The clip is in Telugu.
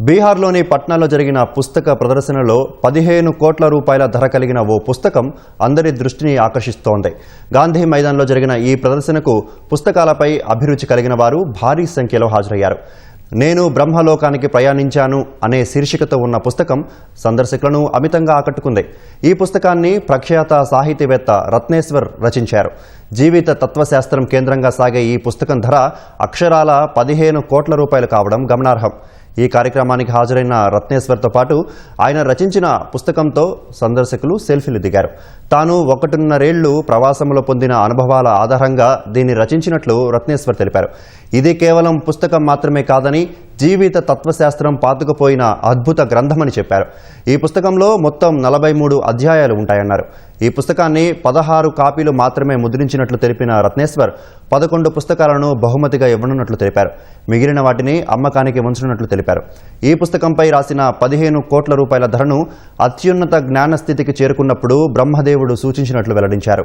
బీహార్లోని పట్నాలో జరిగిన పుస్తక ప్రదర్శనలో పదిహేను కోట్ల రూపాయల ధర కలిగిన ఓ పుస్తకం అందరి దృష్టిని ఆకర్షిస్తోంది. గాంధీ మైదాన్లో జరిగిన ఈ ప్రదర్శనకు పుస్తకాలపై అభిరుచి కలిగిన వారు భారీ సంఖ్యలో హాజరయ్యారు. నేను బ్రహ్మలోకానికి ప్రయాణించాను అనే శీర్షికతో ఉన్న పుస్తకం సందర్శకులను అమితంగా ఆకట్టుకుంది. ఈ పుస్తకాన్ని ప్రఖ్యాత సాహితీవేత్త రత్నేశ్వర్ రచించారు. జీవిత తత్వశాస్త్రం కేంద్రంగా సాగే ఈ పుస్తకం ధర అక్షరాల పదిహేను కోట్ల రూపాయలు కావడం గమనార్హం. ఈ కార్యక్రమానికి హాజరైన రత్నేశ్వర్తో పాటు ఆయన రచించిన పుస్తకంతో సందర్శకులు సెల్ఫీలు దిగారు. తాను ఒకటిన్నరేళ్ళు ప్రవాసంలో పొందిన అనుభవాల ఆధారంగా దీన్ని రచించినట్లు రత్నేశ్వర్ తెలిపారు. ఇది కేవలం పుస్తకం మాత్రమే కాదని జీవిత తత్వశాస్త్రం పాతుకుపోయిన అద్భుత గ్రంథమని చెప్పారు. ఈ పుస్తకంలో మొత్తం నలభై మూడు అధ్యాయాలు ఉంటాయన్నారు. ఈ పుస్తకాన్ని పదహారు కాపీలు మాత్రమే ముద్రించినట్లు తెలిపిన రత్నేశ్వర్ పదకొండు పుస్తకాలను బహుమతిగా ఇవ్వనున్నట్లు తెలిపారు. మిగిలిన వాటిని అమ్మకానికి ఉంచనున్నట్లు తెలిపారు. ఈ పుస్తకంపై రాసిన పదిహేను కోట్ల రూపాయల ధరను అత్యున్నత జ్ఞాన స్థితికి చేరుకున్నప్పుడు బ్రహ్మదేవుడు సూచించినట్లు వెల్లడించారు.